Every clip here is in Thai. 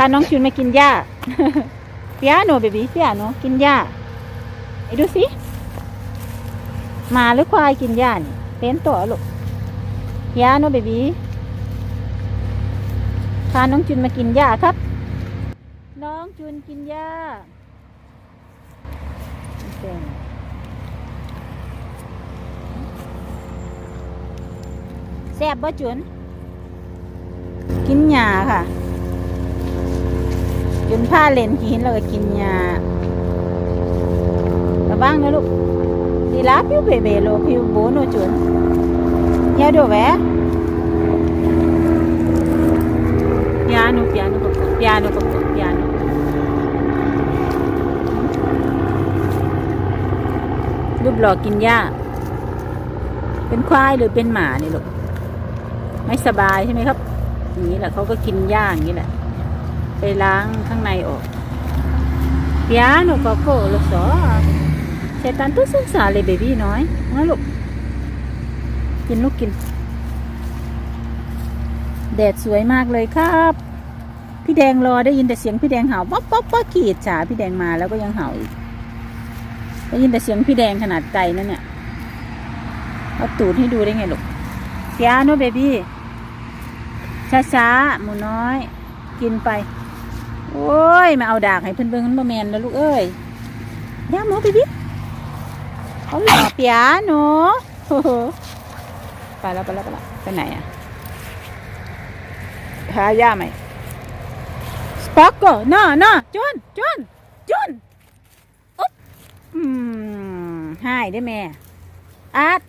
าน้องจุนมากินหญ้าเปียโนเบบี้เปียโนกินหญ้าไอ้ดูสิหมาหรือควายกินหญ้านี่เป็นตัวลูกเปียโนเบบี้พาน้องจุนมากินหญ้าครับ น้องจุนกินหญ้าแซ่บบ่จุน กินหญ้าค่ะ นผ้าเล่นกินแล้วก็กินยาระวังนะลูกดีลาพิวเบเบโลพิวโบโนจุนยาดูแหว piano piano papà piano papà piano รูปหล่อกินหญ้าเป็นควายหรือเป็นหมานี่ลูกไม่สบายใช่ไหมครับ อย่างนี้แหละเขาก็กินหญ้าอย่างนี้แหละ ไปล้างข้างในออก piano Coco lo so sei tanto sensale baby น้อยนลูกกินลูกกิน แดดสวยมากเลยครับ พี่แดงรอได้ยินแต่เสียงพี่แดงเห่าป๊อกป๊อกป๊อกขีดจ๋าพี่แดงมาแล้วก็ยังเห่าอีก ได้ยินแต่เสียงพี่แดงขนาดไกลนั่นเนี่ยเอาตูดให้ดูได้ไงลูก piano baby ช้าๆหมูน้อย กินไป โอ้ย มาเอาดากให้เพื่อนเบิ่งมันบ่แมนแล้วลูกเอ้ยย่าหมูไปดิเขาหล่อเปียโนโอ้โหไปแล้วไปแล้วไปแล้วไปไหนอะหาย่าไหมสปอกโกน่าน่าจุนจุนจุนอุ๊บอืมให้ได้แม่อาร์ต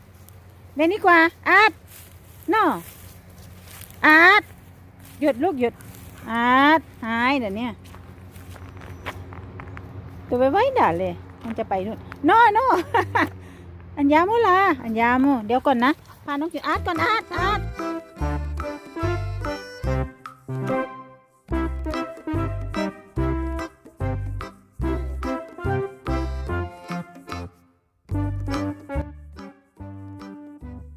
เบนนี่กว่าอาร์ตน่าอาร์ตหยุดลูกหยุด อาร์ตหายเดี๋ยวนี้ตัวไปไว้ด่าเลย มันจะไปนู่นโน่โน่อันยาโมลาอันยาโมเดี๋ยวก่อนนะ พาน้องจิอาร์ตก่อนอาร์ตอาร์ต